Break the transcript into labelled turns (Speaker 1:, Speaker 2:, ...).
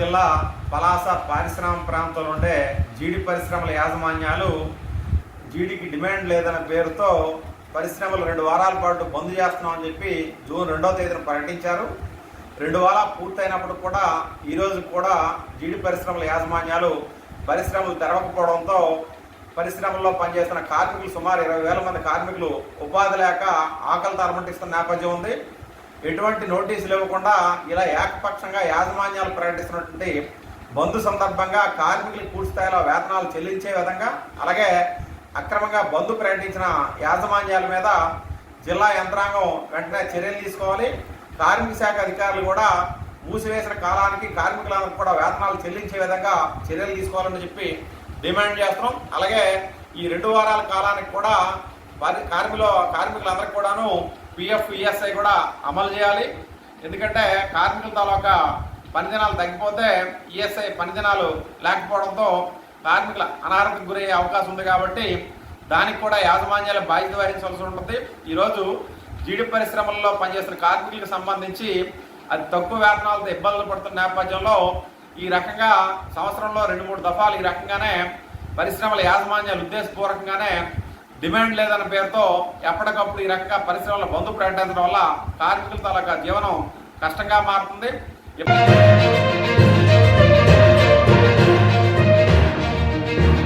Speaker 1: జిల్లా పలాస పారిశ్రామిక ప్రాంతంలో ఉండే జీడి పరిశ్రమల యాజమాన్యాలు జీడికి డిమాండ్ లేదన్న పేరుతో పరిశ్రమలు రెండు వారాల పాటు బంద్ చేస్తున్నామని చెప్పి జూన్ రెండవ తేదీన ప్రకటించారు. రెండు వారాలు పూర్తయినప్పుడు కూడా ఈరోజు కూడా జీడి పరిశ్రమల యాజమాన్యాలు పరిశ్రమలు తెరవకపోవడంతో పరిశ్రమల్లో పనిచేస్తున్న కార్మికులు సుమారు ఇరవై వేల మంది కార్మికులు ఉపాధి లేక ఆకలి తరమటిస్తున్న నేపథ్యం ఉంది. ఎటువంటి నోటీసులు ఇవ్వకుండా ఇలా ఏకపక్షంగా యాజమాన్యాలు ప్రకటిస్తున్నటువంటి బంధు సందర్భంగా కార్మికులు పూర్తి స్థాయిలో వేతనాలు చెల్లించే విధంగా అలాగే అక్రమంగా బంధు ప్రకటించిన యాజమాన్యాల మీద జిల్లా యంత్రాంగం వెంటనే చర్యలు తీసుకోవాలి. కార్మిక శాఖ అధికారులు కూడా మూసివేసిన కాలానికి కార్మికులందరికీ కూడా వేతనాలు చెల్లించే విధంగా చర్యలు తీసుకోవాలని చెప్పి డిమాండ్ చేస్తున్నాం. అలాగే ఈ రెండు వారాల కాలానికి కూడా వారి కార్మికుల కార్మికులందరికీ కూడాను పిఎఫ్ ఈఎస్ఐ కూడా అమలు చేయాలి. ఎందుకంటే కార్మికుల తాలూకా పనిదినాలు తగ్గిపోతే ఈఎస్ఐ పనిదినాలు లేకపోవడంతో కార్మికుల అనారోగ్యం గురయ్యే అవకాశం ఉంది కాబట్టి దానికి కూడా యాజమాన్యాలు బాధ్యత వహించవలసి ఉంటుంది. ఈరోజు జీడి పరిశ్రమల్లో పనిచేస్తున్న కార్మికులకు సంబంధించి అది తక్కువ వేతనాలతో ఇబ్బందులు పడుతున్న నేపథ్యంలో ఈ రకంగా సంవత్సరంలో రెండు మూడు దఫాలు ఈ రకంగానే పరిశ్రమల యాజమాన్యాలు ఉద్దేశపూర్వకంగానే డిమాండ్ లేదన్న పేరుతో ఎప్పటికప్పుడు ఈ రకంగా పరిశ్రమల బంధు ప్రకటించడం వల్ల కార్మికుల తాలూకా జీవనం కష్టంగా మారుతుంది.